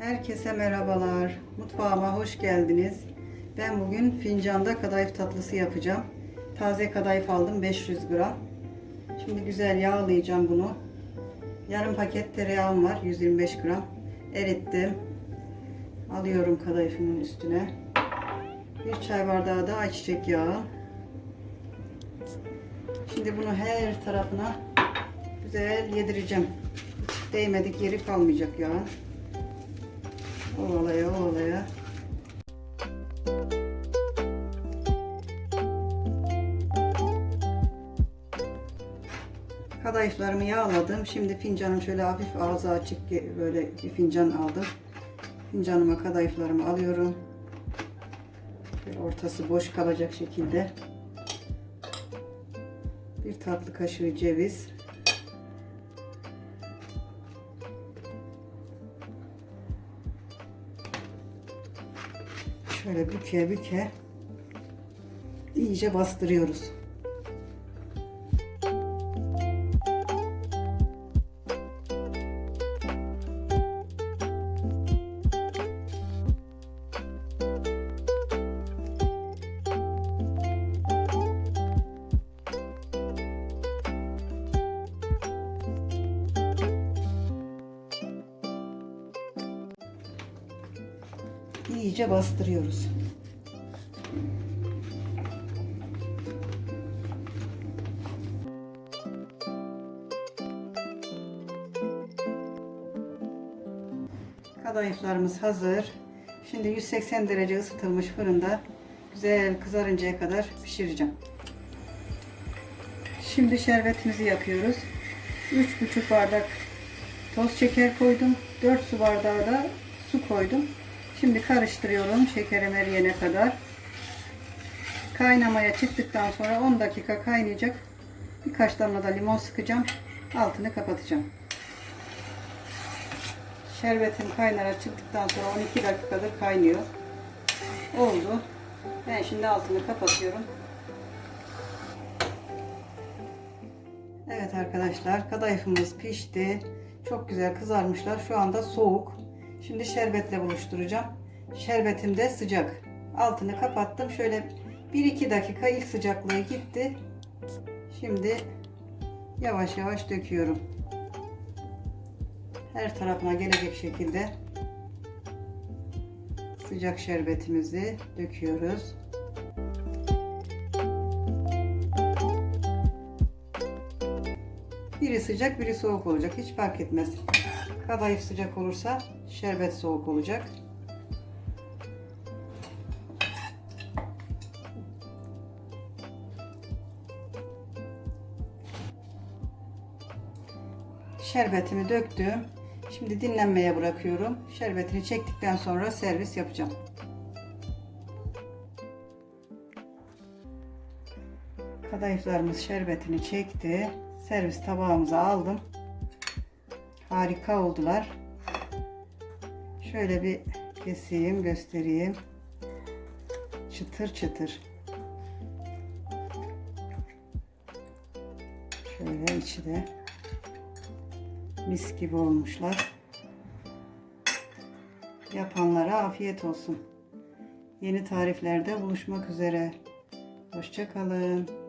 Herkese merhabalar. Mutfağıma hoş geldiniz. Ben bugün fincanda kadayıf tatlısı yapacağım. Taze kadayıf aldım 500 gram. Şimdi güzel yağlayacağım bunu. Yarım paket tereyağım var 125 gram. Erittim. Alıyorum kadayıfımın üstüne. Bir çay bardağı da ayçiçek yağı. Şimdi bunu her tarafına güzel yedireceğim. Hiç değmedik yeri kalmayacak yağın. Ovalaya ovalaya. Kadayıflarımı yağladım. Şimdi fincanım şöyle hafif ağzı açık böyle bir fincan aldım. Fincanıma kadayıflarımı alıyorum. Ortası boş kalacak şekilde. Bir tatlı kaşığı ceviz. Şöyle büke büke iyice bastırıyoruz. İyice bastırıyoruz. Kadayıflarımız hazır. Şimdi 180 derece ısıtılmış fırında güzel kızarıncaya kadar pişireceğim. Şimdi şerbetimizi yapıyoruz. 3,5 bardak toz şeker koydum. 4 su bardağı da su koydum. Şimdi karıştırıyorum şekerim eriyene kadar. Kaynamaya çıktıktan sonra 10 dakika kaynayacak. Birkaç damla da limon sıkacağım. Altını kapatacağım. Şerbetim kaynara çıktıktan sonra 12 dakikadır kaynıyor. Oldu. Ben şimdi altını kapatıyorum. Evet arkadaşlar kadayıfımız pişti. Çok güzel kızarmışlar. Şu anda soğuk. Şimdi şerbetle buluşturacağım. Şerbetim de sıcak. Altını kapattım. Şöyle 1-2 dakika ilk sıcaklığı gitti. Şimdi yavaş yavaş döküyorum. Her tarafına gelecek şekilde sıcak şerbetimizi döküyoruz. Biri sıcak, biri soğuk olacak. Hiç fark etmez. Kadayıf sıcak olursa şerbet soğuk olacak. Şerbetimi döktüm. Şimdi dinlenmeye bırakıyorum. Şerbetini çektikten sonra servis yapacağım. Kadayıflarımız şerbetini çekti. Servis tabağımıza aldım. Harika oldular. Şöyle bir keseyim, göstereyim. Çıtır çıtır. Şöyle içi de mis gibi olmuşlar. Yapanlara afiyet olsun. Yeni tariflerde buluşmak üzere. Hoşçakalın.